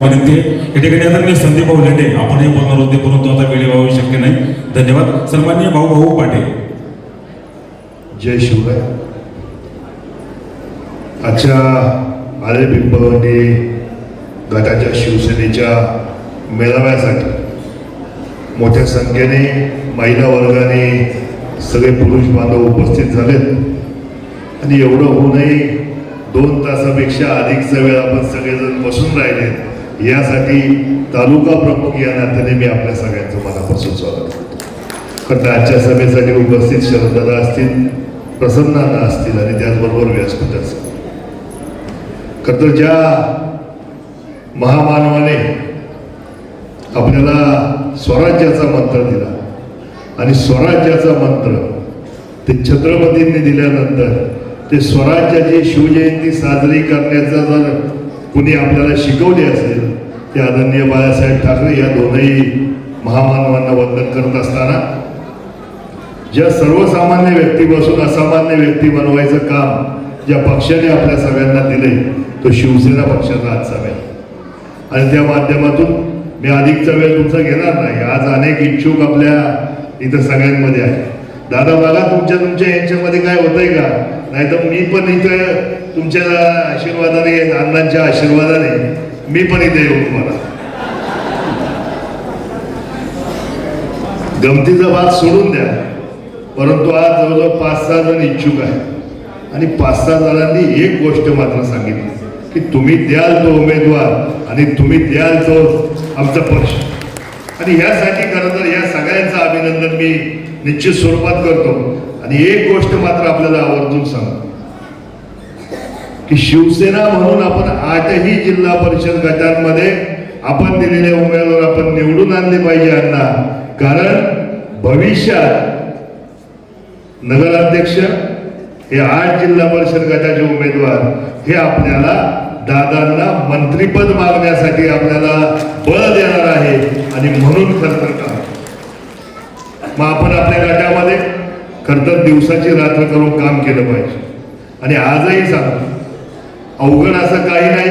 विनंती आहे या ठिकाणी आदरणीय संदीप भाऊ लेंडे आपणही बोलणार होते परंतु आता वेळेबाबू शक्य नाही. धन्यवाद. सन्माननीय भाऊ भाऊ पाटील. जय शिवराय. आजच्या आले पिंपळवंडी गटाच्या शिवसेनेच्या मेळाव्यासाठी मोठ्या संख्येने महिला वर्गाने सगळे पुरुष बांधव उपस्थित झालेत. आणि एवढं होऊनही दोन तासापेक्षा अधिकचा वेळ आपण सगळेजण बसून राहिले यासाठी तालुका प्रमुख या नात्याने मी आपल्या सगळ्यांचं मनापासून स्वागत करतो. कारण आजच्या सभेसाठी उपस्थित शरददादा असतील प्रसन्नाना असतील आणि त्याचबरोबर व्यासपीठ असतील. खरं तर ज्या महामानवाने आपल्याला स्वराज्याचा मंत्र दिला आणि स्वराज्याचा मंत्र ते छत्रपतींनी दिल्यानंतर ते स्वराज्याची शिवजयंती साजरी करण्याचा जर कुणी आपल्याला शिकवले असेल ते आदरणीय बाळासाहेब ठाकरे या दोनही महामानवांना वंदन करत असताना ज्या सर्वसामान्य व्यक्तीपासून असामान्य व्यक्ती बनवायचं काम ज्या पक्षाने आपल्या सगळ्यांना दिले तो शिवसेना पक्षाचा आजचा वेळ. आणि त्या माध्यमातून मी अधिकचा वेळ तुमचा घेणार नाही. आज अनेक इच्छुक आपल्या इथं सगळ्यांमध्ये आहे दादा बघा तुमच्या तुमच्या यांच्यामध्ये काय होतंय का? नाही तर मी पण इथं तुमच्या आशीर्वादाने अण्णांच्या आशीर्वादाने मी पण इथे येऊ तुम्हाला. गमतीचा भाग सोडून द्या. परंतु आज जवळजवळ पाच सहा जण इच्छुक आहे आणि पाच सहा जणांनी एक गोष्ट मात्र सांगितली की तुम्ही द्याल तो उमेदवार आणि तुम्ही द्याल तो आमचा पक्ष. आणि यासाठी खरं तर या सगळ्यांचं अभिनंदन मी निश्चित स्वरूपात करतो. आणि एक गोष्ट मात्र आपल्याला आवर्जून सांगतो. की शिवसेना म्हणून आपण आठही जिल्हा परिषद गटांमध्ये आपण दिलेले उमेदवार आपण निवडून आणले पाहिजे अण्णा. कारण भविष्यात नगराध्यक्ष हे आठ जिल्हा परिषद गटाचे उमेदवार हे आपल्याला दादांना मंत्रीपद मागण्यासाठी आपल्याला बळ देणार आहे. आणि म्हणून खरतर का? काम मग आपण आपल्या गटामध्ये खरतर दिवसाची रात्र करून काम केलं पाहिजे. आणि आजही सांगतो अवघड असं काही नाही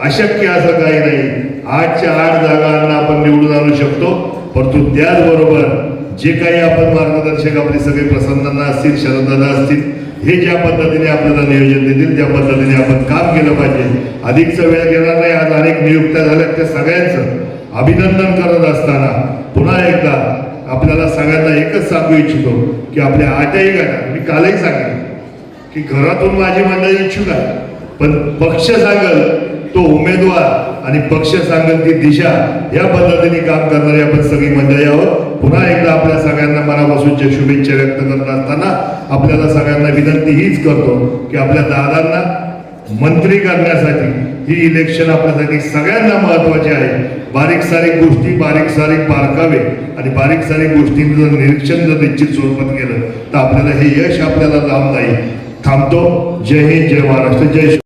अशक्य असं काही नाही. आठच्या आठ जागांना आपण निवडून आणू शकतो. परंतु त्याचबरोबर जे काही आपण मार्गदर्शक आपले सगळे प्रसन्नांना असतील शरदांना असतील हे ज्या पद्धतीने आपल्याला नियोजन देतील त्या पद्धतीने आपण काम केलं पाहिजे. अधिकचा वेळ घेणार नाही आज अनेक नियुक्त्या झाल्या त्या सगळ्यांचं अभिनंदन करत असताना पुन्हा एकदा आपल्याला सगळ्यांना एकच सांगू इच्छितो की आपल्या आठही गटात मी कालही सांगितलं की घरातून माझी मंडळी इच्छुक आहे पण पक्ष सांगल तो उमेदवार आणि पक्ष सांगल ती दिशा या पद्धतीने काम करणारी आपण सगळी मंडळी आहोत. पुन्हा एकदा आपल्या सगळ्यांना मनापासूनच्या शुभेच्छा व्यक्त करत असताना आपल्याला सगळ्यांना विनंती हीच करतो की आपल्या दादांना मंत्री करण्यासाठी ही इलेक्शन आपल्यासाठी सगळ्यांना महत्वाची आहे. बारीक सारीक गोष्टी बारीक सारीक बारकावे आणि बारीक सारीक गोष्टींचं जर निरीक्षण जर निश्चित स्वरूपात केलं तर आपल्याला हे यश आपल्याला लाभ नाही. थांबतो. जय हिंद जय महाराष्ट्र. जय